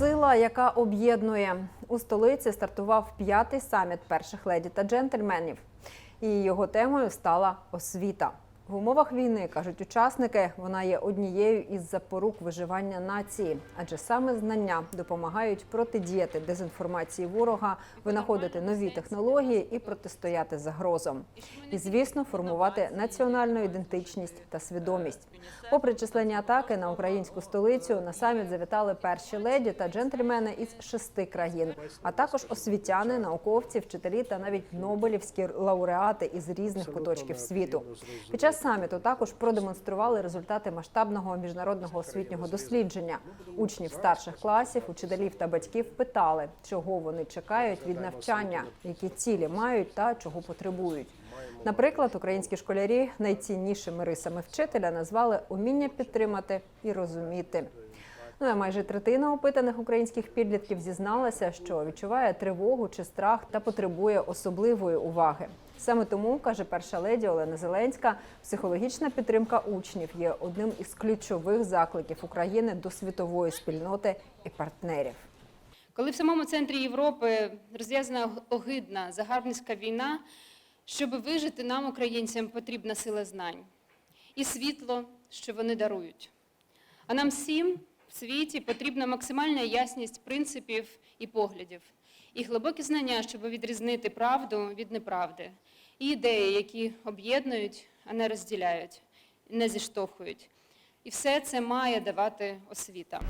Сила, яка об'єднує у столиці, стартував п'ятий саміт перших леді та джентльменів. І його темою стала освіта. В умовах війни кажуть учасники, вона є однією із запорук виживання нації, адже саме знання допомагають протидіяти дезінформації ворога, винаходити нові технології і протистояти загрозам. І, звісно, формувати національну ідентичність та свідомість. Попри численні атаки на українську столицю, на саміт завітали перші леді та джентльмени із шести країн, а також освітяни, науковці, вчителі та навіть нобелівські лауреати із різних куточків світу. Під час саміту також продемонстрували результати масштабного міжнародного освітнього дослідження. Учнів старших класів, учителів та батьків питали, чого вони чекають від навчання, які цілі мають та чого потребують. Наприклад, українські школярі найціннішими рисами вчителя назвали уміння підтримати і розуміти. Ну а майже третина опитаних українських підлітків зізналася, що відчуває тривогу чи страх та потребує особливої уваги. Саме тому каже перша леді Олена Зеленська, психологічна підтримка учнів є одним із ключових закликів України до світової спільноти і партнерів. Коли в самому центрі Європи розв'язана огидна загарбницька війна, щоб вижити нам, українцям, потрібна сила знань і світло, що вони дарують. А нам всім в світі потрібна максимальна ясність принципів і поглядів, і глибокі знання, щоб відрізнити правду від неправди, і ідеї, які об'єднують, а не розділяють, не зіштовхують. І все це має давати освіта.